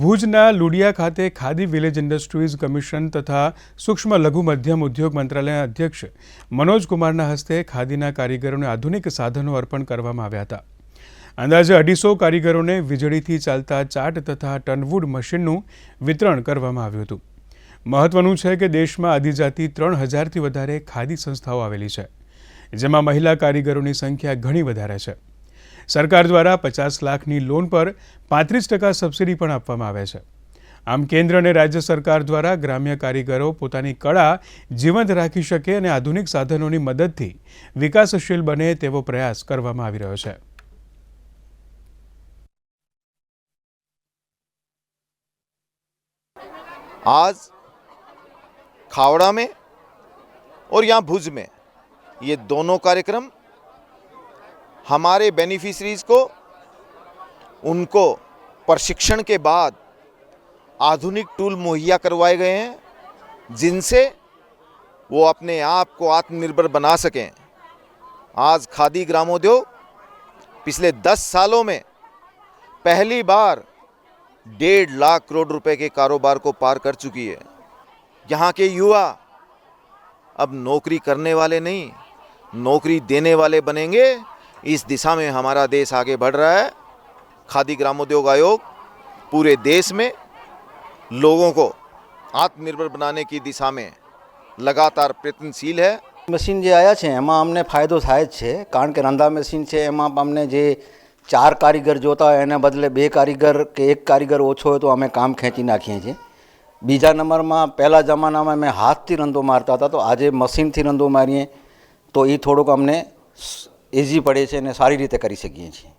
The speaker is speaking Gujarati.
ભુજના લુડિયા ખાતે ખાદી વિલેજ ઇન્ડસ્ટ્રીઝ કમિશન તથા સૂક્ષ્મ લઘુ મધ્યમ ઉદ્યોગ મંત્રાલયના અધ્યક્ષ મનોજ કુમારના હસ્તે ખાદીના કારીગરોને આધુનિક સાધનો અર્પણ કરવામાં આવ્યા હતા અંદાજે અઢીસો કારીગરોને વીજળીથી ચાલતા ચાટ તથા ટનવુડ મશીનનું વિતરણ કરવામાં આવ્યું હતું મહત્વનું છે કે દેશમાં આદિજાતિ ત્રણ હજારથી વધારે ખાદી સંસ્થાઓ આવેલી છે જેમાં મહિલા કારીગરોની સંખ્યા ઘણી વધારે છે સરકાર દ્વારા 50 લાખ ની લોન પર 35% સબસિડી પણ આપવામાં આવે છે આમ કેન્દ્ર અને રાજ્ય સરકાર દ્વારા ગ્રામ્ય કારીગરો પોતાની કળા જીવંત રાખી શકે અને આધુનિક સાધનોની મદદથી વિકાસશીલ બને તેવો પ્રયાસ કરવામાં આવી રહ્યો છે આજ ખાવડા મે ઓર યહ ભુજ મે યે દોનો કાર્યક્રમ हमारे बेनिफिशरीज़ को उनको प्रशिक्षण के बाद आधुनिक टूल मुहैया करवाए गए हैं जिनसे वो अपने आप को आत्मनिर्भर बना सकें आज खादी ग्रामोद्योग पिछले दस सालों में पहली बार डेढ़ लाख करोड़ रुपए के कारोबार को पार कर चुकी है यहाँ के युवा अब नौकरी करने वाले नहीं नौकरी देने वाले बनेंगे इस दिशा में हमारा देश आगे बढ़ रहा है खादी ग्रामोद्योग आयोग पूरे देश में लोगों को આત્મનિર્ભર બનાવવાની કી દિશામાં લગાતાર પ્રયત્નશીલ હે મશીન જે આવ્યા છે એમાં અમને ફાયદો થાય જ છે કારણ કે રંધા મશીન છે એમાં અમને જે ચાર કારીગર જોતા હોય એના બદલે બે કારીગર કે એક કારીગર ઓછો હોય તો અમે કામ ખેંચી નાખીએ છીએ બીજા નંબરમાં પહેલાં જમાનામાં મેં હાથથી રંધો મારતા હતા તો આજે મશીનથી રંધો મારીએ તો એ થોડુંક અમને ઇઝી પડે છે અને સારી રીતે કરી શકીએ છીએ